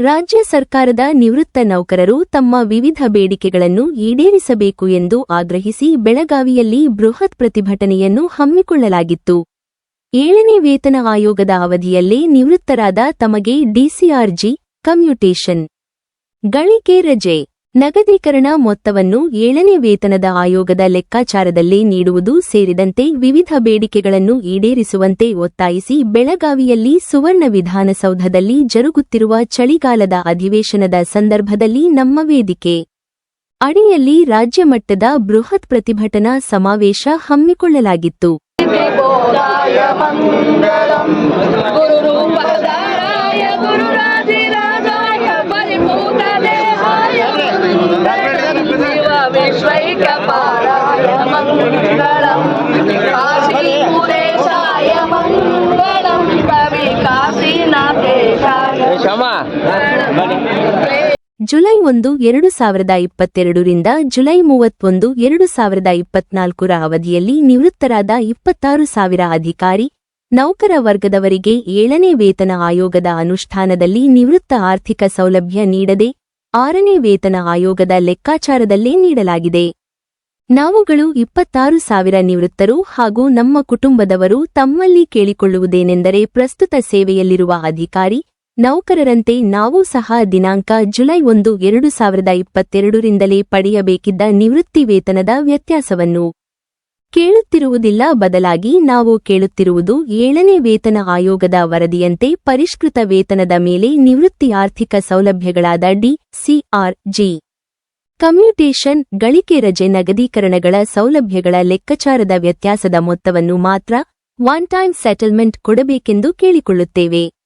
ರಾಜ್ಯ ಸರ್ಕಾರದ ನಿವೃತ್ತ ನೌಕರರು ತಮ್ಮ ವಿವಿಧ ಬೇಡಿಕೆಗಳನ್ನು ಈಡೇರಿಸಬೇಕು ಎಂದು ಆಗ್ರಹಿಸಿ ಬೆಳಗಾವಿಯಲ್ಲಿ ಬೃಹತ್ ಪ್ರತಿಭಟನೆಯನ್ನು ಹಮ್ಮಿಕೊಳ್ಳಲಾಗಿತ್ತು. ಏಳನೇ ವೇತನ ಆಯೋಗದ ಅವಧಿಯಲ್ಲೇ ನಿವೃತ್ತರಾದ ತಮಗೆ ಡಿಸಿಆರ್ಜಿ, ಕಮ್ಯುಟೇಷನ್. ಗಳಿಕೆ ರಜೆ. ನಗದೀಕರಣ ಮೊತ್ತವನ್ನು ಏಳನೇ ವೇತನದ ಆಯೋಗದ ಲೆಕ್ಕಾಚಾರದಲ್ಲಿ ನೀಡುವುದು ಸೇರಿದಂತೆ ವಿವಿಧ ಬೇಡಿಕೆಗಳನ್ನು ಈಡೇರಿಸುವಂತೆ ಒತ್ತಾಯಿಸಿ ಬೆಳಗಾವಿಯಲ್ಲಿ ಸುವರ್ಣ ವಿಧಾನಸೌಧದಲ್ಲಿ ಜರುಗುತ್ತಿರುವ ಚಳಿಗಾಲದ ಅಧಿವೇಶನದ ಸಂದರ್ಭದಲ್ಲಿ ನಮ್ಮ ವೇದಿಕೆ ಅಡಿಯಲ್ಲಿ ರಾಜ್ಯ ಮಟ್ಟದ ಬೃಹತ್ ಪ್ರತಿಭಟನಾ ಸಮಾವೇಶ ಹಮ್ಮಿಕೊಳ್ಳಲಾಗಿತ್ತು. ಜುಲೈ ಒಂದು, ಎರಡು ಸಾವಿರದ ಇಪ್ಪತ್ತೆರಡರಿಂದ ಜುಲೈ ಮೂವತ್ತೊಂದು, ಎರಡು ಸಾವಿರದ ಇಪ್ಪತ್ನಾಲ್ಕರ ಅವಧಿಯಲ್ಲಿ ನಿವೃತ್ತರಾದ ಇಪ್ಪತ್ತಾರು ಸಾವಿರ ಅಧಿಕಾರಿ, ನೌಕರ ವರ್ಗದವರಿಗೆ ಏಳನೇ ವೇತನ ಆಯೋಗದ ಅನುಷ್ಠಾನದಲ್ಲಿ ನಿವೃತ್ತ ಆರ್ಥಿಕ ಸೌಲಭ್ಯ ನೀಡದೆ, ಆರನೇ ವೇತನ ಆಯೋಗದ ಲೆಕ್ಕಾಚಾರದಲ್ಲೇ ನೀಡಲಾಗಿದೆ. ನಾವುಗಳು ಇಪ್ಪತ್ತಾರು ಸಾವಿರ ನಿವೃತ್ತರು ಹಾಗೂ ನಮ್ಮ ಕುಟುಂಬದವರು ತಮ್ಮಲ್ಲಿ ಕೇಳಿಕೊಳ್ಳುವುದೇನೆಂದರೆ ಪ್ರಸ್ತುತ ಸೇವೆಯಲ್ಲಿರುವ ಅಧಿಕಾರಿ ನೌಕರರಂತೆ ನಾವು ಸಹ ದಿನಾಂಕ ಜುಲೈ ಒಂದು, ಎರಡು ಸಾವಿರದ ಇಪ್ಪತ್ತೆರಡರಿಂದಲೇ ಪಡೆಯಬೇಕಿದ್ದ ನಿವೃತ್ತಿ ವೇತನದ ವ್ಯತ್ಯಾಸವನ್ನು. ಕೇಳುತ್ತಿರುವುದಿಲ್ಲ, ಬದಲಾಗಿ ನಾವು ಕೇಳುತ್ತಿರುವುದು ಏಳನೇ ವೇತನ ಆಯೋಗದ ವರದಿಯಂತೆ ಪರಿಷ್ಕೃತ ವೇತನದ ಮೇಲೆ ನಿವೃತ್ತಿ ಆರ್ಥಿಕ ಸೌಲಭ್ಯಗಳಾದ D C R G. Commutation, ಗಳಿಕೆ ರಜೆ ನಗದೀಕರಣಗಳ ಸೌಲಭ್ಯಗಳ ಲೆಕ್ಕಾಚಾರದ ವ್ಯತ್ಯಾಸದ ಮೊತ್ತವನ್ನು ಮಾತ್ರ ಒನ್ ಟೈಮ್ ಸೆಟಲ್ಮೆಂಟ್ ಕೊಡಬೇಕೆಂದು ಕೇಳಿಕೊಳ್ಳುತ್ತೇವೆ.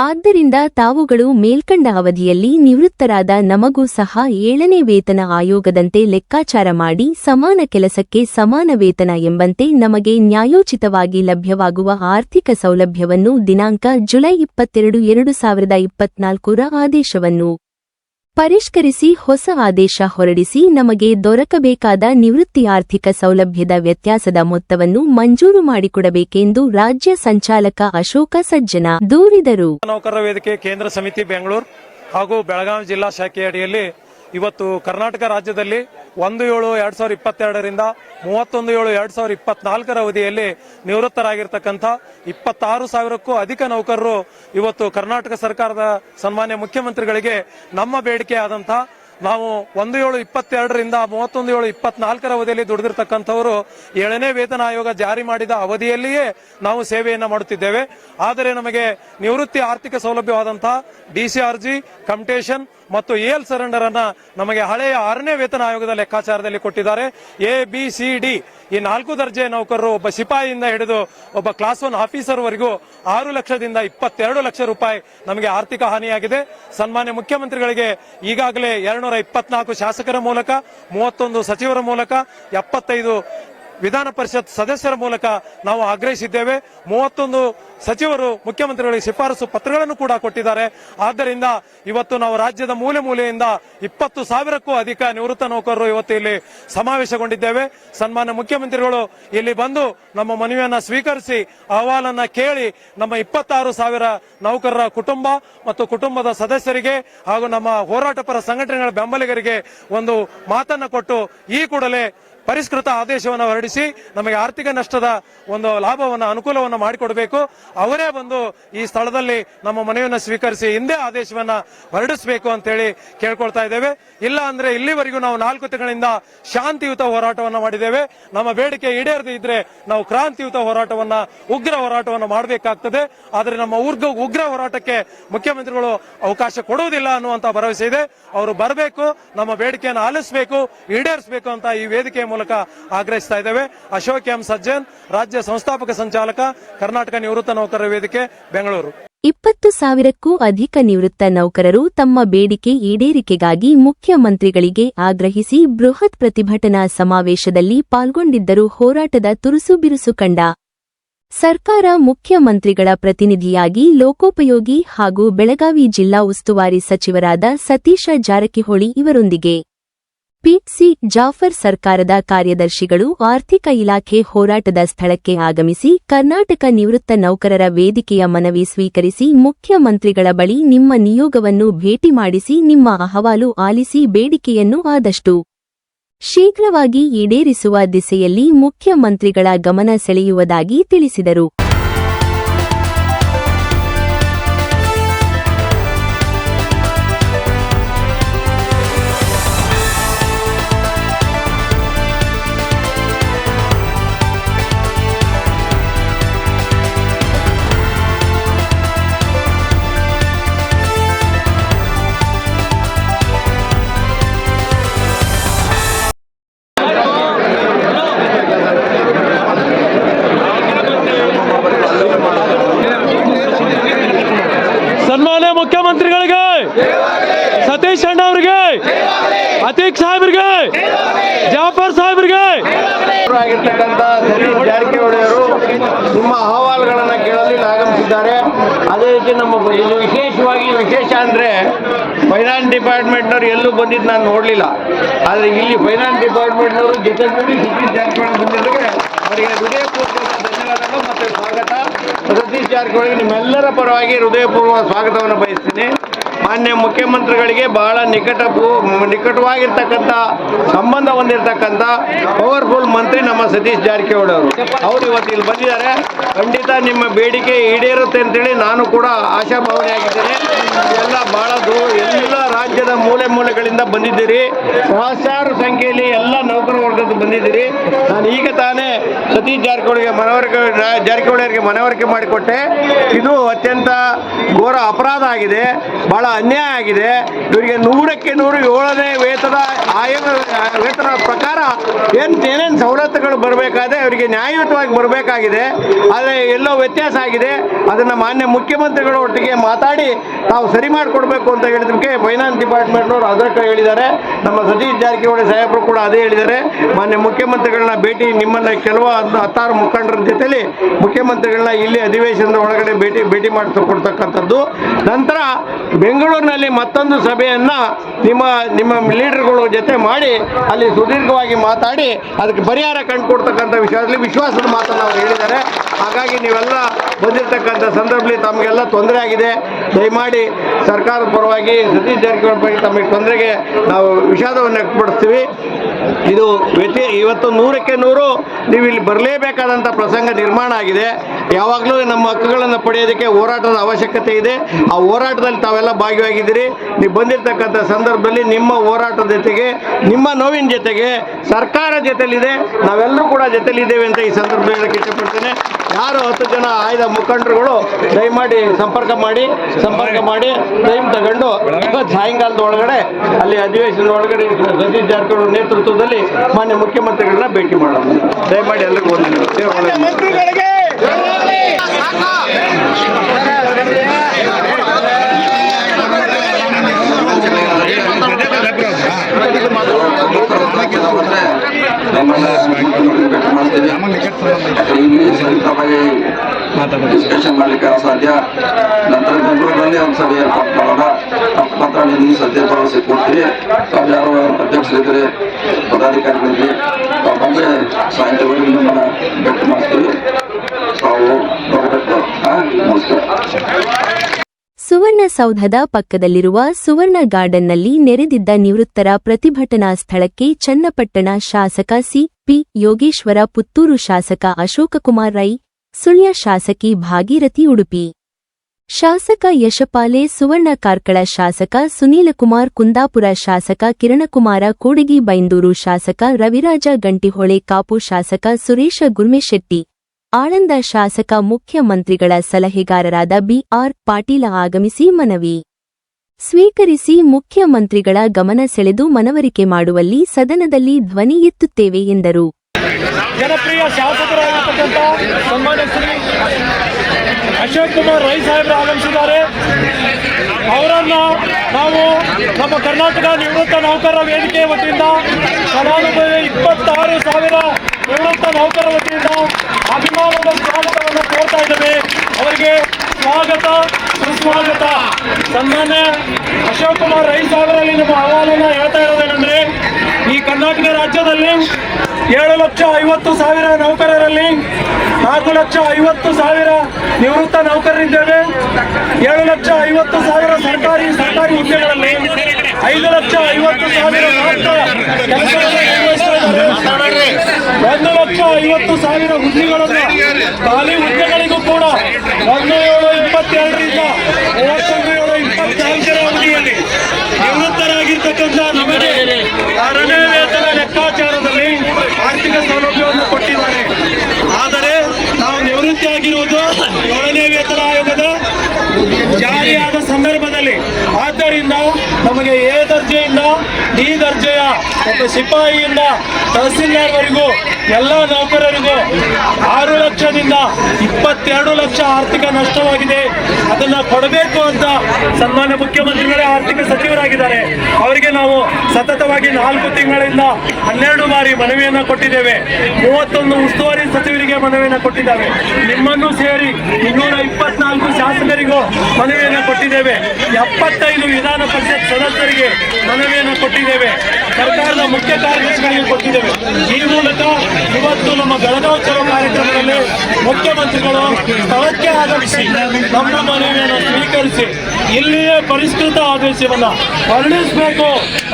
ಆದ್ದರಿಂದ ತಾವುಗಳು ಮೇಲ್ಕಂಡ ಅವಧಿಯಲ್ಲಿ ನಿವೃತ್ತರಾದ ನಮಗೂ ಸಹ ಏಳನೇ ವೇತನ ಆಯೋಗದಂತೆ ಲೆಕ್ಕಾಚಾರ ಮಾಡಿ ಸಮಾನ ಕೆಲಸಕ್ಕೆ ಸಮಾನ ವೇತನ ಎಂಬಂತೆ ನಮಗೆ ನ್ಯಾಯೋಚಿತವಾಗಿ ಲಭ್ಯವಾಗುವ ಆರ್ಥಿಕ ಸೌಲಭ್ಯವನ್ನು ದಿನಾಂಕ ಜುಲೈ ಇಪ್ಪತ್ತೆರಡು, ಎರಡು ಸಾವಿರದ ಇಪ್ಪತ್ನಾಲ್ಕರ ಆದೇಶವನ್ನು ಪರಿಷ್ಕರಿಸಿ ಹೊಸ ಆದೇಶ ಹೊರಡಿಸಿ ನಮಗೆ ದೊರಕಬೇಕಾದ ನಿವೃತ್ತಿ ಆರ್ಥಿಕ ಸೌಲಭ್ಯದ ವ್ಯತ್ಯಾಸದ ಮೊತ್ತವನ್ನು ಮಂಜೂರು ಮಾಡಿಕೊಡಬೇಕೆಂದು ರಾಜ್ಯ ಸಂಚಾಲಕ ಅಶೋಕ ಸಜ್ಜನ ದೂರಿದರು. ನೌಕರರ ವೇದಿಕೆ ಕೇಂದ್ರ ಸಮಿತಿ ಬೆಂಗಳೂರು ಹಾಗೂ ಬೆಳಗಾವಿ ಜಿಲ್ಲಾ ಶಾಖೆ ಅಡಿಯಲ್ಲಿ ಇವತ್ತು ಕರ್ನಾಟಕ ರಾಜ್ಯದಲ್ಲಿ ಒಂದು ಏಳು ಎರಡ್ ಸಾವಿರದ ಇಪ್ಪತ್ತೆರಡರಿಂದ ಮೂವತ್ತೊಂದು ಏಳು ಎರಡ್ ಸಾವಿರದ ಇಪ್ಪತ್ನಾಲ್ಕರ ಅವಧಿಯಲ್ಲಿ ನಿವೃತ್ತರಾಗಿರ್ತಕ್ಕಂಥ ಇಪ್ಪತ್ತಾರು ಸಾವಿರಕ್ಕೂ ಅಧಿಕ ನೌಕರರು ಇವತ್ತು ಕರ್ನಾಟಕ ಸರ್ಕಾರದ ಸನ್ಮಾನ್ಯ ಮುಖ್ಯಮಂತ್ರಿಗಳಿಗೆ ನಮ್ಮ ಬೇಡಿಕೆ ಆದಂತಹ ನಾವು ಒಂದು ಏಳು ಇಪ್ಪತ್ತೆರಡರಿಂದ ಮೂವತ್ತೊಂದು ಏಳು ಇಪ್ಪತ್ನಾಲ್ಕರ ಅವಧಿಯಲ್ಲಿ ದುಡಿದಿರ್ತಕ್ಕಂಥವರು ಏಳನೇ ವೇತನ ಆಯೋಗ ಜಾರಿ ಮಾಡಿದ ಅವಧಿಯಲ್ಲಿಯೇ ನಾವು ಸೇವೆಯನ್ನು ಮಾಡುತ್ತಿದ್ದೇವೆ. ಆದರೆ ನಮಗೆ ನಿವೃತ್ತಿ ಆರ್ಥಿಕ ಸೌಲಭ್ಯವಾದಂತಹ ಡಿಸಿಆರ್ಜಿ ಕಮ್ಟೇಷನ್ ಮತ್ತು ಎಲ್ ಸರೆಂಡರ್ ಅನ್ನ ನಮಗೆ ಹಳೆಯ ಆರನೇ ವೇತನ ಆಯೋಗದ ಲೆಕ್ಕಾಚಾರದಲ್ಲಿ ಕೊಟ್ಟಿದ್ದಾರೆ. ಎ, ಬಿ, ಸಿ, ಡಿ ಈ ನಾಲ್ಕು ದರ್ಜೆ ನೌಕರರು ಒಬ್ಬ ಸಿಪಾಯಿಯಿಂದ ಹಿಡಿದು ಒಬ್ಬ ಕ್ಲಾಸ್ ಒನ್ ಆಫೀಸರ್ ವರೆಗೂ ಆರು ಲಕ್ಷದಿಂದ ಇಪ್ಪತ್ತೆರಡು ಲಕ್ಷ ರೂಪಾಯಿ ನಮಗೆ ಆರ್ಥಿಕ ಹಾನಿಯಾಗಿದೆ. ಸನ್ಮಾನ್ಯ ಮುಖ್ಯಮಂತ್ರಿಗಳಿಗೆ ಈಗಾಗಲೇ ಎರಡ್ನೂರ ಇಪ್ಪತ್ನಾಲ್ಕು ಶಾಸಕರ ಮೂಲಕ, ಮೂವತ್ತೊಂದು ಸಚಿವರ ಮೂಲಕ, ಎಪ್ಪತ್ತೈದು ವಿಧಾನ ಪರಿಷತ್ ಸದಸ್ಯರ ಮೂಲಕ ನಾವು ಆಗ್ರಹಿಸಿದ್ದೇವೆ. ಮೂವತ್ತೊಂದು ಸಚಿವರು, ಮುಖ್ಯಮಂತ್ರಿಗಳಿಗೆ ಶಿಫಾರಸು ಪತ್ರಗಳನ್ನು ಕೂಡ ಕೊಟ್ಟಿದ್ದಾರೆ. ಆದ್ದರಿಂದ ಇವತ್ತು ನಾವು ರಾಜ್ಯದ ಮೂಲೆ ಮೂಲೆಯಿಂದ ಇಪ್ಪತ್ತು ಸಾವಿರಕ್ಕೂ ಅಧಿಕ ನಿವೃತ್ತ ನೌಕರರು ಇವತ್ತು ಇಲ್ಲಿ ಸಮಾವೇಶಗೊಂಡಿದ್ದೇವೆ. ಸನ್ಮಾನ್ಯ ಮುಖ್ಯಮಂತ್ರಿಗಳು ಇಲ್ಲಿ ಬಂದು ನಮ್ಮ ಮನವಿಯನ್ನು ಸ್ವೀಕರಿಸಿ, ಅಹವಾಲನ್ನ ಕೇಳಿ ನಮ್ಮ ಇಪ್ಪತ್ತಾರು ಸಾವಿರ ನೌಕರರ ಕುಟುಂಬ ಮತ್ತು ಕುಟುಂಬದ ಸದಸ್ಯರಿಗೆ ಹಾಗೂ ನಮ್ಮ ಹೋರಾಟ ಪರ ಸಂಘಟನೆಗಳ ಬೆಂಬಲಿಗರಿಗೆ ಒಂದು ಮಾತನ್ನ ಕೊಟ್ಟು, ಈ ಕೂಡಲೇ ಪರಿಷ್ಕೃತ ಆದೇಶವನ್ನು ಹೊರಡಿಸಿ ನಮಗೆ ಆರ್ಥಿಕ ನಷ್ಟದ ಒಂದು ಲಾಭವನ್ನು, ಅನುಕೂಲವನ್ನು ಮಾಡಿಕೊಡಬೇಕು. ಅವರೇ ಬಂದು ಈ ಸ್ಥಳದಲ್ಲಿ ನಮ್ಮ ಮನೆಯನ್ನು ಸ್ವೀಕರಿಸಿ ಹಿಂದೆ ಆದೇಶವನ್ನು ಹೊರಡಿಸಬೇಕು ಅಂತೇಳಿ ಕೇಳ್ಕೊಳ್ತಾ ಇದ್ದೇವೆ. ಇಲ್ಲ ಅಂದ್ರೆ ಇಲ್ಲಿವರೆಗೂ ನಾವು ನಾಲ್ಕು ತಿಂಗಳಿಂದ ಶಾಂತಿಯುತ ಹೋರಾಟವನ್ನು ಮಾಡಿದ್ದೇವೆ. ನಮ್ಮ ಬೇಡಿಕೆ ಈಡೇರದೇ ಇದ್ರೆ ನಾವು ಕ್ರಾಂತಿಯುತ ಹೋರಾಟವನ್ನ, ಉಗ್ರ ಹೋರಾಟವನ್ನು ಮಾಡಬೇಕಾಗ್ತದೆ. ಆದರೆ ನಮ್ಮ ಉರ್ಗ, ಉಗ್ರ ಹೋರಾಟಕ್ಕೆ ಮುಖ್ಯಮಂತ್ರಿಗಳು ಅವಕಾಶ ಕೊಡುವುದಿಲ್ಲ ಅನ್ನುವಂತ ಭರವಸೆ ಇದೆ. ಅವರು ಬರಬೇಕು, ನಮ್ಮ ಬೇಡಿಕೆಯನ್ನು ಆಲಿಸಬೇಕು, ಈಡೇರಿಸಬೇಕು ಅಂತ ಈ ವೇದಿಕೆಯ ಮೂಲಕ ಆಗ್ರಹಿಸ್ತಾ ಇದ್ದೇವೆ. ಅಶೋಕ್ ಎಂ ಸಜ್ಜನ್, ರಾಜ್ಯ ಸಂಸ್ಥಾಪಕ ಸಂಚಾಲಕ, ಕರ್ನಾಟಕ ನಿವೃತ್ತ ನೌಕರರ ವೇದಿಕೆ, ಬೆಂಗಳೂರು. ಇಪ್ಪತ್ತು ಸಾವಿರಕ್ಕೂ ಅಧಿಕ ನಿವೃತ್ತ ನೌಕರರು ತಮ್ಮ ಬೇಡಿಕೆ ಈಡೇರಿಕೆಗಾಗಿ ಮುಖ್ಯಮಂತ್ರಿಗಳಿಗೆ ಆಗ್ರಹಿಸಿ ಬೃಹತ್ ಪ್ರತಿಭಟನಾ ಸಮಾವೇಶದಲ್ಲಿ ಪಾಲ್ಗೊಂಡಿದ್ದರು ಹೋರಾಟದ ತುರುಸು ಬಿರುಸು ಕಂಡ. ಸರ್ಕಾರ ಮುಖ್ಯಮಂತ್ರಿಗಳ ಪ್ರತಿನಿಧಿಯಾಗಿ ಲೋಕೋಪಯೋಗಿ ಹಾಗೂ ಬೆಳಗಾವಿ ಜಿಲ್ಲಾ ಉಸ್ತುವಾರಿ ಸಚಿವರಾದ ಸತೀಶ ಜಾರಕಿಹೊಳಿ ಇವರೊಂದಿಗೆ. ಪಿಸಿ ಜಾಫರ್ ಸರ್ಕಾರದ ಕಾರ್ಯದರ್ಶಿಗಳು ಆರ್ಥಿಕ ಇಲಾಖೆ ಹೋರಾಟದ ಸ್ಥಳಕ್ಕೆ ಆಗಮಿಸಿ ಕರ್ನಾಟಕ ನಿವೃತ್ತ ನೌಕರರ ವೇದಿಕೆಯ ಮನವಿ ಸ್ವೀಕರಿಸಿ ಮುಖ್ಯಮಂತ್ರಿಗಳ ಬಳಿ ನಿಮ್ಮ ನಿಯೋಗವನ್ನು ಭೇಟಿ ಮಾಡಿಸಿ ನಿಮ್ಮ ಅಹವಾಲು ಆಲಿಸಿ ಬೇಡಿಕೆಯನ್ನು ಆದಷ್ಟು ಶೀಘ್ರವಾಗಿ ಈಡೇರಿಸುವ ದಿಸೆಯಲ್ಲಿ ಮುಖ್ಯಮಂತ್ರಿಗಳ ಗಮನ ಸೆಳೆಯುವುದಾಗಿ ತಿಳಿಸಿದರು. ಒಡೆಯರು ನಿಮ್ಮ ಅಹವಾಲುಗಳನ್ನು ಕೇಳಲು ಆಗಮಿಸಿದ್ದಾರೆ. ಅದೇ ರೀತಿ ನಮ್ಮ ಇದು ವಿಶೇಷವಾಗಿ ವಿಶೇಷ ಅಂದರೆ ಫೈನಾನ್ಸ್ ಡಿಪಾರ್ಟ್ಮೆಂಟ್ನವರು ಎಲ್ಲೂ ಬಂದಿದ್ದು ನಾನು ನೋಡಲಿಲ್ಲ. ಆದರೆ ಇಲ್ಲಿ ಫೈನಾನ್ಸ್ ಡಿಪಾರ್ಟ್ಮೆಂಟ್ನವರು ಜೊತೆಗೂಡಿ ಸತೀಶ್ ಜಾರಕಿಹೊಳಿ ಬಂದಿದ್ದಕ್ಕೆ ಅವರಿಗೆ ಹೃದಯಪೂರ್ವಕ ಧನ್ಯವಾದಗಳು ಮತ್ತು ಸ್ವಾಗತ. ಸತೀಶ್ ಜಾರಕಿಹೊಳಿ ನಿಮ್ಮೆಲ್ಲರ ಪರವಾಗಿ ಹೃದಯಪೂರ್ವ ಸ್ವಾಗತವನ್ನು ಬಯಸ್ತೀನಿ. ಮಾನ್ಯ ಮುಖ್ಯಮಂತ್ರಿಗಳಿಗೆ ಬಹಳ ನಿಕಟ ನಿಕಟವಾಗಿರ್ತಕ್ಕಂಥ ಸಂಬಂಧ ಹೊಂದಿರತಕ್ಕಂಥ ಪವರ್ಫುಲ್ ಮಂತ್ರಿ ನಮ್ಮ ಸತೀಶ್ ಜಾರಕಿಹೊಳಿ ಅವರು. ಅವರು ಇವತ್ತು ಇಲ್ಲಿ ಬಂದಿದ್ದಾರೆ. ಖಂಡಿತ ನಿಮ್ಮ ಬೇಡಿಕೆ ಈಡೇರುತ್ತೆ ಅಂತೇಳಿ ನಾನು ಕೂಡ ಆಶಾಭಾವನೆಯಾಗಿದ್ದೇನೆ ಎಲ್ಲ ಬಹಳ ಎಲ್ಲ ರಾಜ್ಯದ ಮೂಲೆ ಮೂಲೆಗಳಿಂದ ಬಂದಿದ್ದೀರಿ. ಸಹಸ್ರಾರು ಸಂಖ್ಯೆಯಲ್ಲಿ ಎಲ್ಲ ನೌಕರ ವರ್ಗದ ಬಂದಿದ್ದೀರಿ. ನಾನು ಈಗ ತಾನೇ ಸತೀಶ್ ಜಾರಕಿಹೊಳಿಗೆ ಮನವರಿಕೆ, ಜಾರಕಿಹೊಳಿ ಅವರಿಗೆ ಮನವರಿಕೆ ಮಾಡಿಕೊಟ್ಟೆ. ಇದು ಅತ್ಯಂತ ಘೋರ ಅಪರಾಧ ಆಗಿದೆ. ಬಹಳ ಅನ್ಯಾಯ ಆಗಿದೆ. ಇವರಿಗೆ ನೂರಕ್ಕೆ ನೂರು ಏಳನೇ ವೇತನ, ಆಯೋಗ, ವೇತನ ಪ್ರಕಾರ ಏನು ಏನೇನು ಸವಲತ್ತುಗಳು ಬರಬೇಕಾದ್ರೆ ಅವರಿಗೆ ನ್ಯಾಯಯುತವಾಗಿ ಬರಬೇಕಾಗಿದೆ. ಆದರೆ ಎಲ್ಲೋ ವ್ಯತ್ಯಾಸ ಆಗಿದೆ. ಅದನ್ನು ಮಾನ್ಯ ಮುಖ್ಯಮಂತ್ರಿಗಳ ಒಟ್ಟಿಗೆ ಮಾತಾಡಿ ತಾವು ಸರಿ ಮಾಡಿಕೊಡ್ಬೇಕು ಅಂತ ಹೇಳಿದಕ್ಕೆ ಫೈನಾನ್ಸ್ ಡಿಪಾರ್ಟ್ಮೆಂಟ್ನವರು ಅದಕ್ಕೆ ಹೇಳಿದ್ದಾರೆ. ನಮ್ಮ ಸತೀಶ್ ಜಾರಕಿಹೊಳಿ ಸಾಹೇಬರು ಕೂಡ ಅದೇ ಹೇಳಿದ್ದಾರೆ. ಮಾನ್ಯ ಮುಖ್ಯಮಂತ್ರಿಗಳನ್ನ ಭೇಟಿ ನಿಮ್ಮನ್ನ ಕೆಲವು ಹತ್ತು ಹತ್ತಾರು ಮುಖಂಡರ ಜೊತೆಲಿ ಮುಖ್ಯಮಂತ್ರಿಗಳನ್ನ ಇಲ್ಲಿ ಅಧಿವೇಶನದ ಒಳಗಡೆ ಭೇಟಿ ಭೇಟಿ ಮಾಡಿಸಿಕೊಡ್ತಕ್ಕಂಥದ್ದು ನಂತರ ಬೆಂಗಳೂರಿನಲ್ಲಿ ಮತ್ತೊಂದು ಸಭೆಯನ್ನು ನಿಮ್ಮ ನಿಮ್ಮ ಲೀಡರ್ಗಳ ಜೊತೆ ಮಾಡಿ ಅಲ್ಲಿ ಸುದೀರ್ಘವಾಗಿ ಮಾತಾಡಿ ಅದಕ್ಕೆ ಪರಿಹಾರ ಕಂಡುಕೊಡ್ತಕ್ಕಂಥ ವಿಷಯದಲ್ಲಿ ವಿಶ್ವಾಸದ ಮಾತನ್ನು ಅವರು ಹೇಳಿದ್ದಾರೆ. ಹಾಗಾಗಿ ನೀವೆಲ್ಲ ಬಂದಿರತಕ್ಕಂಥ ಸಂದರ್ಭದಲ್ಲಿ ತಮಗೆಲ್ಲ ತೊಂದರೆ ಆಗಿದೆ. ದಯಮಾಡಿ ಸರ್ಕಾರದ ಪರವಾಗಿ ಸತೀಶ್ ಜಾರಕಿಹೊಳಿ ತಮಗೆ ತೊಂದರೆಗೆ ನಾವು ವಿಷಾದವನ್ನು ವ್ಯಕ್ತಪಡಿಸ್ತೀವಿ. ಇದು ವ್ಯತಿ, ಇವತ್ತು ನೂರಕ್ಕೆ ನೂರು ನೀವು ಇಲ್ಲಿ ಬರಲೇಬೇಕಾದಂಥ ಪ್ರಸಂಗ ನಿರ್ಮಾಣ ಆಗಿದೆ. ಯಾವಾಗಲೂ ನಮ್ಮ ಹಕ್ಕುಗಳನ್ನು ಪಡೆಯೋದಕ್ಕೆ ಹೋರಾಟದ ಅವಶ್ಯಕತೆ ಇದೆ. ಆ ಹೋರಾಟದಲ್ಲಿ ತಾವೆಲ್ಲ ಭಾಗಿಯಾಗಿದ್ದೀರಿ. ನೀವು ಬಂದಿರತಕ್ಕಂಥ ಸಂದರ್ಭದಲ್ಲಿ ನಿಮ್ಮ ಹೋರಾಟದ ಜೊತೆಗೆ, ನಿಮ್ಮ ನೋವಿನ ಜೊತೆಗೆ ಸರ್ಕಾರ ಜೊತೆಲಿದೆ. ನಾವೆಲ್ಲರೂ ಕೂಡ ಜೊತೆಲಿದ್ದೇವೆ ಅಂತ ಈ ಸಂದರ್ಭದಲ್ಲಿ ಹೇಳಕ್ಕೆ ಇಷ್ಟಪಡ್ತೇನೆ. ಯಾರು ಹತ್ತು ಜನ ಆಯ್ದ ಮುಖಂಡರುಗಳು ದಯಮಾಡಿ ಸಂಪರ್ಕ ಮಾಡಿ ಸಂಪರ್ಕ ಮಾಡಿ ಟೈಮ್ ತಗೊಂಡು ಇವತ್ತು ಸಾಯಂಕಾಲದ ಒಳಗಡೆ ಅಲ್ಲಿ ಅಧಿವೇಶನದ ಒಳಗಡೆ ಸತೀಶ್ ಜಾರಕಿಹೊಳಿ ನೇತೃತ್ವದಲ್ಲಿ ಮಾನ್ಯ ಮುಖ್ಯಮಂತ್ರಿಗಳನ್ನ ಭೇಟಿ ಮಾಡೋಣ. ದಯಮಾಡಿ ಎಲ್ಲರಿಗೂ ಒಂದು ನಮ್ಮನ್ನ ಭೇಟಿ ಮಾಡ್ತೀವಿ. ಇಲ್ಲಿ ಸಹಿತವಾಗಿ ಡಿಸ್ಕಷನ್ ಮಾಡ್ಲಿಕ್ಕೆ ಸಾಧ್ಯ ನಂತರ ಬೆಂಗಳೂರಿನಲ್ಲಿ ಒಂದು ಸಭೆ ಏರ್ಪಾಟ್ ಮಾಡೋಣ. ಮಾತ್ರ ನೀವು ಸದ್ಯ ಭರವಸೆ ಕೊಡ್ತೀವಿ. ತಾವು ಯಾರು ಅಧ್ಯಕ್ಷರಿದ್ದರೆ ಪದಾಧಿಕಾರಿಗಳಿದ್ರೆ ತಾವು ಬಂದರೆ ಸಾಯಂಕಾಲವರೆಗೆ ನಿಮ್ಮನ್ನು ಭೇಟಿ ಮಾಡ್ತೀವಿ. ತಾವು ನಮಸ್ಕಾರ. ಸುವರ್ಣಸೌಧದ ಪಕ್ಕದಲ್ಲಿರುವ ಸುವರ್ಣ ಗಾರ್ಡನ್ನಲ್ಲಿ ನೆರೆದಿದ್ದ ನಿವೃತ್ತರ ಪ್ರತಿಭಟನಾ ಸ್ಥಳಕ್ಕೆ ಚನ್ನಪಟ್ಟಣ ಶಾಸಕ ಸಿ. ಪಿ. ಯೋಗೇಶ್ವರ, ಪುತ್ತೂರು ಶಾಸಕ ಅಶೋಕಕುಮಾರ್ ರೈ, ಸುಳ್ಯ ಶಾಸಕಿ ಭಾಗೀರಥಿ ಉಡುಪಿ. ಶಾಸಕ ಯಶಪಾಲೆ, ಸುವರ್ಣ ಕಾರ್ಕಳ ಶಾಸಕ ಸುನೀಲಕುಮಾರ್, ಕುಂದಾಪುರ ಶಾಸಕ ಕಿರಣಕುಮಾರ, ಕೂಡಗಿ, ಬೈಂದೂರು ಶಾಸಕ ರವಿರಾಜ ಗಂಟಿಹೊಳೆ, ಕಾಪು ಶಾಸಕ ಸುರೇಶ ಗುರ್ಮೆಶೆಟ್ಟಿ ಆಳಂದ ಶಾಸಕ ಮುಖ್ಯಮಂತ್ರಿಗಳ ಸಲಹೆಗಾರರಾದ ಬಿಆರ್ ಪಾಟೀಲ ಆಗಮಿಸಿ ಮನವಿ. ಸ್ವೀಕರಿಸಿ ಮುಖ್ಯಮಂತ್ರಿಗಳ ಗಮನ ಸೆಳೆದು ಮನವರಿಕೆ ಮಾಡುವಲ್ಲಿ ಸದನದಲ್ಲಿ ಧ್ವನಿ ಎತ್ತುತ್ತೇವೆ ಎಂದರು. ಜನಪ್ರಿಯ ಶಾಸಕರಾಗಿರ್ತಕ್ಕಂಥ ಅಶೋಕ್ ಕುಮಾರ್ ರೈ ಸಾಹೇಬರು ಆಗಮಿಸಿದ್ದಾರೆ. ಅವರನ್ನ ನಾವು ನಮ್ಮ ಕರ್ನಾಟಕ ನಿವೃತ್ತ ನೌಕರರ ವೇದಿಕೆ ವತಿಯಿಂದ ಫಲಾನುಭವಿ ಇಪ್ಪತ್ತಾರು ಸಾವಿರ ನಿವೃತ್ತ ನೌಕರರ ವತಿಯಿಂದ ಅಭಿಮಾನದ ಸ್ವಾಗತವನ್ನು ಕೋರ್ತಾ ಇದ್ದೇವೆ. ಅವರಿಗೆ ಸ್ವಾಗತ, ಸುಸ್ವಾಗತ. ಸನ್ಮಾನ್ಯ ಅಶೋಕ್ ಕುಮಾರ್ ರೈ ಅವರಲ್ಲಿ ನಮ್ಮ ಅಹವಾಲನ್ನು ಹೇಳ್ತಾ ಇರೋದೇನೆಂದ್ರೆ, ಈ ಕರ್ನಾಟಕ ರಾಜ್ಯದಲ್ಲಿ ಏಳು ಲಕ್ಷ ಐವತ್ತು ಸಾವಿರ ನೌಕರರಲ್ಲಿ ನಾಲ್ಕು ಲಕ್ಷ ಐವತ್ತು ಸಾವಿರ ನಿವೃತ್ತ ನೌಕರರಿದ್ದೇವೆ. ಏಳು ಲಕ್ಷ ಐವತ್ತು ಸಾವಿರ ಸರ್ಕಾರಿ ಸರ್ಕಾರಿ ಹುದ್ದೆಗಳಲ್ಲಿ ಐದು ಲಕ್ಷ ಐವತ್ತು ಸಾವಿರ ಒಂದು ಲಕ್ಷ ಐವತ್ತು ಸಾವಿರ ಹುದ್ದೆಗಳನ್ನು ಖಾಲಿ ಹುದ್ದೆಗಳಿಗೂ ಕೂಡ ಒಂದು ಏಳು ಇಪ್ಪತ್ತೆರಡರಿಂದ ಮೂವತ್ತೊಂದು ಏಳು ಇಪ್ಪತ್ನಾಲ್ಕರ ಅವಧಿಯಲ್ಲಿ ನಿವೃತ್ತರಾಗಿರ್ತಕ್ಕಂಥ ನಮಗೆ ಆರನೇ ವೇತನ ಲೆಕ್ಕಾಚಾರದಲ್ಲಿ ಆರ್ಥಿಕ ಸೌಲಭ್ಯವನ್ನು ಕೊಟ್ಟಿದ್ದಾರೆ ಆದರೆ ನಾವು ನಿವೃತ್ತಿಯಾಗಿರುವುದು ಏಳನೇ ವೇತನ ಆಯೋಗದ ಜಾರಿಯಾದ ಸಂದರ್ಭದಲ್ಲಿ. ಆದ್ದರಿಂದ ನಮಗೆ ಎ ದರ್ಜೆಯಿಂದ ಡಿ ದರ್ಜೆಯ ಮತ್ತು ಸಿಪಾಯಿಯಿಂದ ತಹಸೀಲ್ದಾರ್ವರೆಗೂ ಎಲ್ಲ ನೌಕರರಿಗೂ ಆರು ಲಕ್ಷದಿಂದ ಇಪ್ಪತ್ತೆರಡು ಲಕ್ಷ ಆರ್ಥಿಕ ನಷ್ಟವಾಗಿದೆ. ಅದನ್ನ ಕೊಡಬೇಕು ಅಂತ ಸನ್ಮಾನ್ಯ ಮುಖ್ಯಮಂತ್ರಿಗಳೇ ಆರ್ಥಿಕ ಸಚಿವರಾಗಿದ್ದಾರೆ. ಅವರಿಗೆ ನಾವು ಸತತವಾಗಿ ನಾಲ್ಕು ತಿಂಗಳಿಂದ ಹನ್ನೆರಡು ಬಾರಿ ಮನವಿಯನ್ನ ಕೊಟ್ಟಿದ್ದೇವೆ. ಮೂವತ್ತೊಂದು ಉಸ್ತುವಾರಿ ಸಚಿವರಿಗೆ ಮನವಿಯನ್ನ ಕೊಟ್ಟಿದ್ದೇವೆ. ನಿಮ್ಮನ್ನು ಸೇರಿ ಇನ್ನೂರ ಇಪ್ಪತ್ನಾಲ್ಕು ಶಾಸಕರಿಗೂ ಮನವಿಯನ್ನ ಕೊಟ್ಟಿದ್ದೇವೆ. ಎಪ್ಪತ್ತೈದು ವಿಧಾನ ಪರಿಷತ್ ಸದಸ್ಯರಿಗೆ ಮನವಿಯನ್ನು ಕೊಟ್ಟಿದ್ದೇವೆ. ಸರ್ಕಾರದ ಮುಖ್ಯ ಕಾರ್ಯದರ್ಶಿಗಳಿಗೆ ಕೊಟ್ಟಿದ್ದೇವೆ. ಈ ಮೂಲಕ ಇವತ್ತು ನಮ್ಮ ಚಲೋ ಕಾರ್ಯಕ್ರಮದಲ್ಲಿ ಮುಖ್ಯಮಂತ್ರಿಗಳು ಸ್ಥಳಕ್ಕೆ ಆಗಮಿಸಿ ನಮ್ಮ ಮನವಿಯನ್ನು ಸ್ವೀಕರಿಸಿ ಇಲ್ಲಿಯೇ ಪರಿಷ್ಕೃತ ಆದೇಶವನ್ನು ಹೊರಡಿಸಬೇಕು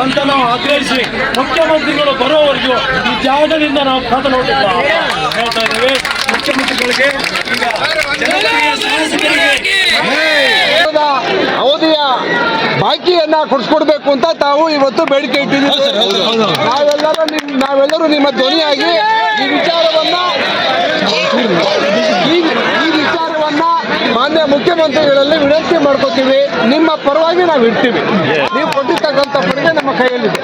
ಅಂತ ನಾವು ಆಗ್ರಹಿಸಿ ಮುಖ್ಯಮಂತ್ರಿಗಳು ಬರೋವರೆಗೂ ಈ ಜಾಗದಿಂದ ನಾವು ಮಾತನಾಡುತ್ತೇವೆ ಹೇಳ್ತಾ ಮುಖ್ಯಮಂತ್ರಿಗಳಿಗೆ ಈಗ ಅವಧಿಯ ಬಾಕಿಯನ್ನ ಕೊಡಿಸ್ಕೊಡ್ಬೇಕು ಅಂತ ತಾವು ಇವತ್ತು ಬೇಡಿಕೆ ಇಟ್ಟಿದ್ದೀವಿ. ನಾವೆಲ್ಲರೂ ನಿಮ್ ನಾವೆಲ್ಲರೂ ನಿಮ್ಮ ಧ್ವನಿಯಾಗಿ ಈ ವಿಚಾರವನ್ನ ಈ ವಿಚಾರವನ್ನ ಮಾನ್ಯ ಮುಖ್ಯಮಂತ್ರಿಗಳಲ್ಲಿ ವಿನಂತಿ ಮಾಡ್ಕೋತೀವಿ. ನಿಮ್ಮ ಪರವಾಗಿ ನಾವು ಇಡ್ತೀವಿ ನೀವು ಕೊಟ್ಟಿರ್ತಕ್ಕಂಥ ಪಡೆಗೆ ನಮ್ಮ ಕೈಯಲ್ಲಿದೆ.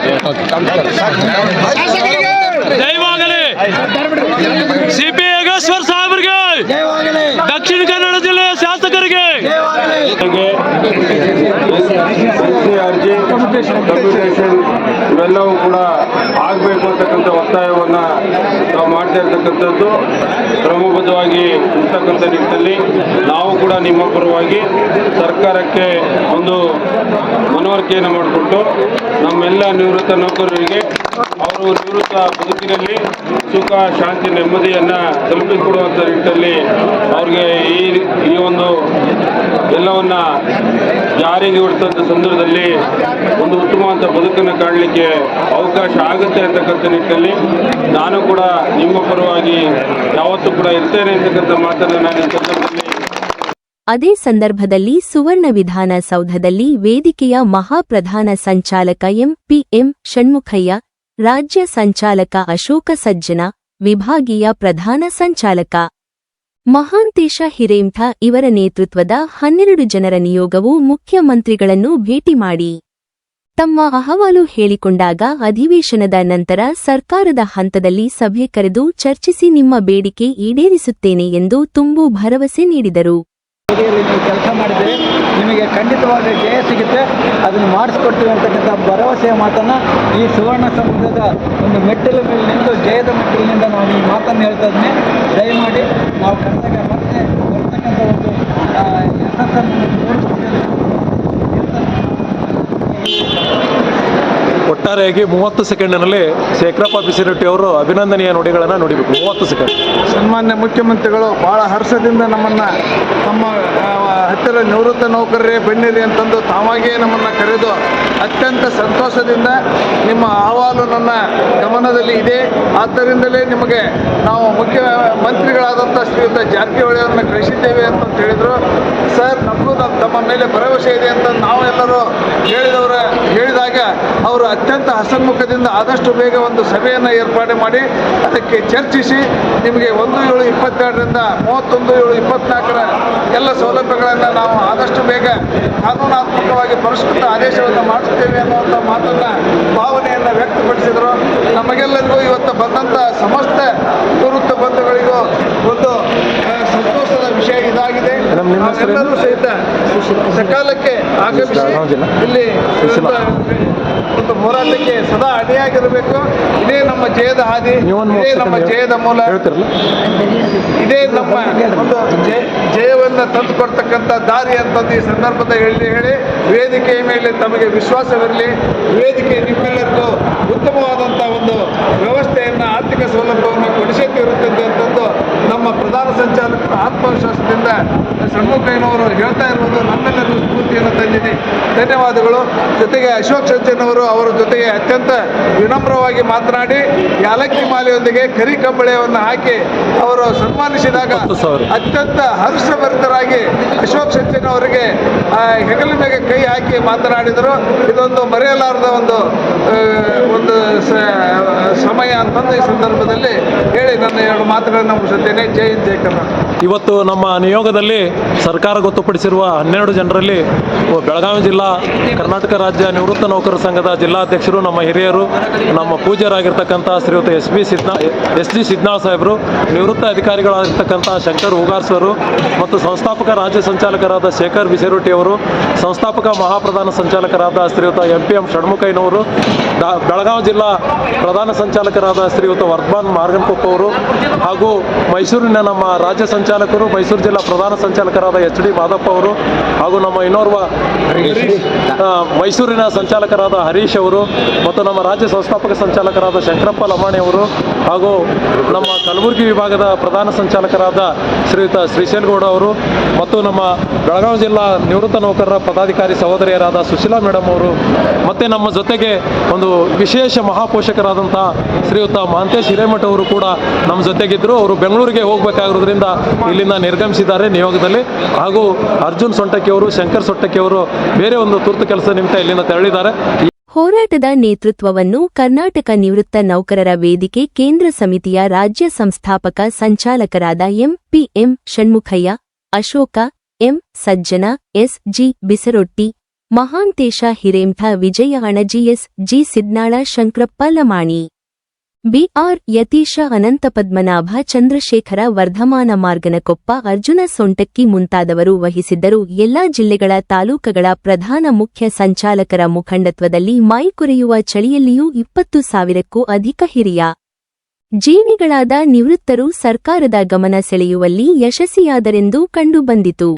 ಕಂಪ್ಯೂಟೇಷನ್ ಇವೆಲ್ಲವೂ ಕೂಡ ಆಗಬೇಕು ಅಂತಕ್ಕಂಥ ಒತ್ತಾಯವನ್ನು ನಾವು ಮಾಡ್ತಾ ಇರ್ತಕ್ಕಂಥದ್ದು. ಕ್ರಮಬದ್ಧವಾಗಿ ಇರ್ತಕ್ಕಂಥ ನಿಟ್ಟಿನಲ್ಲಿ ನಾವು ಕೂಡ ನಿಮ್ಮ ಪರವಾಗಿ ಸರ್ಕಾರಕ್ಕೆ ಒಂದು ಮನವರಿಕೆಯನ್ನು ಮಾಡಿಕೊಟ್ಟು ನಮ್ಮೆಲ್ಲ ನಿವೃತ್ತ ನೌಕರರಿಗೆ ಅವರು ನಿವೃತ್ತ ಬದುಕಿನಲ್ಲಿ ಸುಖ, ಶಾಂತಿ, ನೆಮ್ಮದಿಯನ್ನು ತಲುಪಿಕೊಡುವಂಥ ನಿಟ್ಟಿನಲ್ಲಿ ಅವ್ರಿಗೆ ಈ ಈ ಒಂದು ಎಲ್ಲವನ್ನ ಜಾರಿಗೆ ಹೊಡೆದಂಥ ಸಂದರ್ಭದಲ್ಲಿ ಒಂದು ಉತ್ತಮವಾದ ಬದುಕನ್ನು ಕಾಣಲಿಕ್ಕೆ ಅವಕಾಶ ಆಗುತ್ತೆ ಅಂತಕ್ಕಂಥ ನಿಟ್ಟಲ್ಲಿ ನಾನು ಕೂಡ ನಿಮ್ಮ ಪರವಾಗಿ ಯಾವತ್ತೂ ಕೂಡ ಇರ್ತೇನೆ ಅಂತಕ್ಕಂಥ ಮಾತನ್ನು ನಾನು ಸಂದರ್ಭದಲ್ಲಿ ಅದೇ ಸಂದರ್ಭದಲ್ಲಿ ಸುವರ್ಣ ವಿಧಾನ ಸೌಧದಲ್ಲಿ ವೇದಿಕೆಯ ಮಹಾಪ್ರಧಾನ ಸಂಚಾಲಕ ಎಂಪಿಎಂ ಷಣ್ಮುಖಯ್ಯ ರಾಜ್ಯ ಸಂಚಾಲಕ ಅಶೋಕ ಸಜ್ಜನ, ವಿಭಾಗೀಯ ಪ್ರಧಾನ ಸಂಚಾಲಕ. ಮಹಾಂತೇಶ ಹಿರೇಂಥ ಇವರ ನೇತೃತ್ವದ ಹನ್ನೆರಡು ಜನರ ನಿಯೋಗವು ಮುಖ್ಯಮಂತ್ರಿಗಳನ್ನು ಭೇಟಿ ಮಾಡಿ. ತಮ್ಮ ಅಹವಾಲು ಹೇಳಿಕೊಂಡಾಗ ಅಧಿವೇಶನದ ನಂತರ ಸರ್ಕಾರದ ಹಂತದಲ್ಲಿ ಸಭೆ ಕರೆದು ಚರ್ಚಿಸಿ ನಿಮ್ಮ ಬೇಡಿಕೆ ಈಡೇರಿಸುತ್ತೇನೆ ಎಂದು ತುಂಬು ಭರವಸೆ ನೀಡಿದರು. ಅವಧಿಯಲ್ಲಿ ನೀವು ಕೆಲಸ ಮಾಡಿದರೆ ನಿಮಗೆ ಖಂಡಿತವಾದ ಜಯ ಸಿಗುತ್ತೆ. ಅದನ್ನು ಮಾಡಿಸ್ಕೊಡ್ತೀವಿ ಅಂತಕ್ಕಂಥ ಭರವಸೆಯ ಮಾತನ್ನು ಈ ಸುವರ್ಣ ಸಮುದ್ರದ ಒಂದು ಮೆಟ್ಟಿಲ ಮೇಲೆ ನಿಂತು ಜಯದ ಮೆಟ್ಟಿಲಿನಿಂದ ನಾವು ಈ ಮಾತನ್ನು ಹೇಳ್ತಾ ಇದ್ದೀನಿ ದಯಮಾಡಿ ನಾವು ಕರ್ನಾಟಕ ಮತ್ತೆ ಬರ್ತಕ್ಕಂಥ ಒಂದು ಯಶಸ್ಸನ್ನು ಒಟ್ಟಾರೆಯಾಗಿ ಮೂವತ್ತು ಸೆಕೆಂಡಿನಲ್ಲಿ ಶೇಖರಪ್ಪ ಬಿಸಿರೆಟ್ಟಿ ಅವರು ಅಭಿನಂದನೀಯ ನುಡಿಗಳನ್ನು ನುಡಿಬೇಕು. ಮೂವತ್ತು ಸೆಕೆಂಡ್. ಸನ್ಮಾನ್ಯ ಮುಖ್ಯಮಂತ್ರಿಗಳು ಭಾಳ ಹರ್ಷದಿಂದ ನಮ್ಮನ್ನು ತಮ್ಮ ಆ, ಹತ್ತಿರ ನಿವೃತ್ತ ನೌಕರರೇ ಬೆನ್ನಿರಿ ಅಂತಂದು ತಾವಾಗಿಯೇ ನಮ್ಮನ್ನು ಕರೆದು ಅತ್ಯಂತ ಸಂತೋಷದಿಂದ ನಿಮ್ಮ ಅಹವಾಲು ನನ್ನ ಗಮನದಲ್ಲಿ ಇದೆ. ಆದ್ದರಿಂದಲೇ ನಿಮಗೆ ನಾವು ಮುಖ್ಯ ಮಂತ್ರಿಗಳಾದಂಥ ಶ್ರೀಯುತ ಜಾರಕಿಹೊಳಿ ಅವರನ್ನ ಕಳಿಸಿದ್ದೇವೆ ಅಂತ ಹೇಳಿದರು. ಸರ್ ನಮಗೂ ನಮ್ಮ ತಮ್ಮ ಮೇಲೆ ಭರವಸೆ ಇದೆ ಅಂತ ನಾವೆಲ್ಲರೂ ಹೇಳಿದವರ ಹೇಳಿದಾಗ ಅವರು ಅತ್ಯಂತ ಹಸನ್ಮುಖದಿಂದ ಆದಷ್ಟು ಬೇಗ ಒಂದು ಸಭೆಯನ್ನು ಏರ್ಪಾಡು ಮಾಡಿ ಅದಕ್ಕೆ ಚರ್ಚಿಸಿ ನಿಮಗೆ ಒಂದು ಏಳು ಇಪ್ಪತ್ತೆರಡರಿಂದ ಮೂವತ್ತೊಂದು ಏಳು ಇಪ್ಪತ್ನಾಲ್ಕರ ಎಲ್ಲ ಸೌಲಭ್ಯಗಳನ್ನು ನಾವು ಆದಷ್ಟು ಬೇಗ ಕಾನೂನಾತ್ಮಕವಾಗಿ ಪರಿಷ್ಕೃತ ಆದೇಶವನ್ನು ಮಾಡುತ್ತೇವೆ ಅನ್ನುವಂಥ ಮಾತನ್ನು ಭಾವನೆಯನ್ನು ವ್ಯಕ್ತಪಡಿಸಿದರು. ನಮಗೆಲ್ಲರಿಗೂ ಇವತ್ತು ಬಂದಂಥ ಸಮಸ್ತ ನಿವೃತ್ತ ಬಂಧುಗಳಿಗೂ ಒಂದು ವಿಷಯ ಇದಾಗಿದೆ. ಎಲ್ಲರೂ ಸಹಿತ ಸಕಾಲಕ್ಕೆ ಆಗಮಿಸಿ ಇಲ್ಲಿ ಒಂದು ಹೋರಾಟಕ್ಕೆ ಸದಾ ಅಡಿಯಾಗಿರಬೇಕು. ಇದೇ ನಮ್ಮ ಜಯದ ಹಾದಿ ಇದೇ ನಮ್ಮ ಜಯದ ಮೂಲ. ಇದೇ ನಮ್ಮ ಒಂದು ಜಯವನ್ನ ತಂದು ಕೊಡ್ತಕ್ಕಂಥ ದಾರಿ ಅಂತಂದು ಈ ಸಂದರ್ಭದ ಹೇಳಿ ಹೇಳಿ. ವೇದಿಕೆಯ ಮೇಲೆ ತಮಗೆ ವಿಶ್ವಾಸವಿರಲಿ. ವೇದಿಕೆ ನಿಮ್ಮೆಲ್ಲರಿಗೂ ಉತ್ತಮವಾದಂತಹ ಒಂದು ವ್ಯವಸ್ಥೆಯನ್ನು ಆರ್ಥಿಕ ಸೌಲಭ್ಯವನ್ನು ಇರುತ್ತದೆ ಅಂತಂದು ನಮ್ಮ ಪ್ರಧಾನ ಸಂಚಾಲಕರ ಆತ್ಮವಿಶ್ವಾಸದಿಂದ ಷಣ್ಮುಖಯ್ಯನವರು ಹೇಳ್ತಾ ಇರುವುದು ನಮ್ಮೆಲ್ಲರಿಗೂ ಸ್ಫೂರ್ತಿಯನ್ನು ತಂದಿದೆ. ಧನ್ಯವಾದಗಳು. ಜೊತೆಗೆ ಅಶೋಕ್ ಸಜ್ಜನವರು ಅವರ ಜೊತೆಗೆ ಅತ್ಯಂತ ವಿನಮ್ರವಾಗಿ ಮಾತನಾಡಿ ಯಾಲಕ್ಕಿ ಮಾಲೆಯೊಂದಿಗೆ ಕರಿ ಕಂಬಳಿಯನ್ನು ಹಾಕಿ ಅವರು ಸನ್ಮಾನಿಸಿದಾಗ. ಅತ್ಯಂತ ಹರ್ಷಭರಿತರಾಗಿ ಅಶೋಕ್ ಸಜ್ಜನ್ ಅವರಿಗೆ ಆ, ಹೆಗಲ ಮೇಲೆ ಕೈ ಹಾಕಿ ಮಾತನಾಡಿದರು. ಇದೊಂದು ಮರೆಯಲಾರದ ಒಂದು ಒಂದು ಸಮಯ ಅಂತಂದು ಈ ಸಂದರ್ಭದಲ್ಲಿ ಹೇಳಿ ನನ್ನ ಎರಡು ಮಾತುಗಳನ್ನು ಮುಗಿಸುತ್ತೇನೆ. ಜೈ ಹಿಂದ್, ಜೈ ಕರ್ನಾಟಕ ಇವತ್ತು ನಮ್ಮ ನಿಯೋಗದಲ್ಲಿ ಸರ್ಕಾರ ಗೊತ್ತುಪಡಿಸಿರುವ ಹನ್ನೆರಡು ಜನರಲ್ಲಿ ಬೆಳಗಾವಿ ಜಿಲ್ಲಾ ಕರ್ನಾಟಕ ರಾಜ್ಯ ನಿವೃತ್ತ ನೌಕರರ ಸಂಘದ ಜಿಲ್ಲಾಧ್ಯಕ್ಷರು, ನಮ್ಮ ಹಿರಿಯರು, ನಮ್ಮ ಪೂಜ್ಯರಾಗಿರ್ತಕ್ಕಂಥ Shriyuta S B Sidna S G Sidna ಸಾಹೇಬರು, ನಿವೃತ್ತ ಅಧಿಕಾರಿಗಳಾಗಿರ್ತಕ್ಕಂಥ ಶಂಕರ್ ಹೂಗಾರ್ಸರು ಮತ್ತು ಸಂಸ್ಥಾಪಕ ರಾಜ್ಯ ಸಂಚಾಲಕರಾದ ಶೇಖರ್ ಬಿಸೆರೊಟ್ಟಿ ಅವರು, ಸಂಸ್ಥಾಪಕ ಮಹಾಪ್ರಧಾನ ಸಂಚಾಲಕರಾದ ಶ್ರೀಯುತ ಎಂ ಪಿ ಎಂ ಷಣ್ಮುಖಯ್ಯನವರು ಬೆಳಗಾವಿ ಜಿಲ್ಲಾ ಪ್ರಧಾನ ಸಂಚಾಲಕರಾದ ಶ್ರೀಯುತ ವರ್ಧಮಾನ್ ಮಾರ್ಗನ್ಕೊಪ್ಪ ಅವರು ಹಾಗೂ ಮೈಸೂರಿನ ನಮ್ಮ ರಾಜ್ಯ ಸಂಚಾಲಕರು, ಮೈಸೂರು ಜಿಲ್ಲಾ ಪ್ರಧಾನ ಸಂಚಾಲಕರಾದ ಎಚ್ ಡಿ ಮಾದಪ್ಪ ಅವರು ಹಾಗೂ ನಮ್ಮ ಇನ್ನೋರ್ವ ಮೈಸೂರಿನ ಸಂಚಾಲಕರಾದ ಹರೀಶ್ ಅವರು ಮತ್ತು ನಮ್ಮ ರಾಜ್ಯ ಸಂಸ್ಥಾಪಕ ಸಂಚಾಲಕರಾದ ಶಂಕರಪ್ಪ ಲಮಾಣಿ ಅವರು ಹಾಗೂ ನಮ್ಮ ಕಲಬುರಗಿ ವಿಭಾಗದ ಪ್ರಧಾನ ಸಂಚಾಲಕರಾದ ಶ್ರೀಯುತ ಶ್ರೀಶೈಲ್ಗೌಡ ಅವರು ಮತ್ತು ನಮ್ಮ ಬೆಳಗಾವಿ ಜಿಲ್ಲಾ ನಿವೃತ್ತ ನೌಕರರ ಪದಾಧಿಕಾರಿ ಸಹೋದರಿಯರಾದ ಸುಶೀಲಾ ಮೇಡಮ್ ಅವರು, ಮತ್ತು ನಮ್ಮ ಜೊತೆಗೆ ಒಂದು ವಿಶೇಷ ಮಹಾಪೋಷಕರಾದಂಥ ಶ್ರೀಯುತ ಮಹಾಂತೇಶ್ ಹಿರೇಮಠ ಅವರು ಕೂಡ ನಮ್ಮ ಜೊತೆಗಿದ್ದರು ಅವರು ಬೆಂಗಳೂರಿಗೆ ಹೋಗಬೇಕಾಗಿರೋದ್ರಿಂದ ಇಲ್ಲಿಂದ ನಿರ್ಗಮಿಸಿದ್ದಾರೆ ನಿಯೋಗದಲ್ಲಿ. ಹಾಗೂ ಅರ್ಜುನ್ ಸೊಂಟಕ್ಕಿ ಅವರು, ಶಂಕರ್ ಸೊಟ್ಟಕ್ಕಿ ಅವರು ಬೇರೆ ಒಂದು ತುರ್ತು ಕೆಲಸ ನಿಮಿತ್ತ ಇಲ್ಲಿಂದ ತೆರಳಿದ್ದಾರೆ. ಹೋರಾಟದ ನೇತೃತ್ವವನ್ನು ಕರ್ನಾಟಕ ನಿವೃತ್ತ ನೌಕರರ ವೇದಿಕೆ ಕೇಂದ್ರ ಸಮಿತಿಯ ರಾಜ್ಯ ಸಂಸ್ಥಾಪಕ ಸಂಚಾಲಕರಾದ M P M Shanmukhayya, Ashoka M Sajjana, S G Bisarotti, Mahantesha Hiremath Vijaya Anaji S G Sidnal Shankrappa Lamani. B R Yatisha Anantapadmanabha Chandrashekhara Vardhamana Marganakoppa Arjuna Sontakki ಮುಂತಾದವರು ವಹಿಸಿದ್ದರು. ಎಲ್ಲಾ ಜಿಲ್ಲೆಗಳ ತಾಲೂಕುಗಳ ಪ್ರಧಾನ ಮುಖ್ಯ ಸಂಚಾಲಕರ ಮುಖಂಡತ್ವದಲ್ಲಿ ಮೈಕೊರೆಯುವ ಚಳಿಯಲ್ಲಿಯೂ ಇಪ್ಪತ್ತು ಸಾವಿರಕ್ಕೂ ಅಧಿಕ ಹಿರಿಯ ಜೀವಿಗಳಾದ ನಿವೃತ್ತರು ಸರ್ಕಾರದ ಗಮನ ಸೆಳೆಯುವಲ್ಲಿ ಯಶಸ್ವಿಯಾದರೆಂದು ಕಂಡುಬಂದಿತು.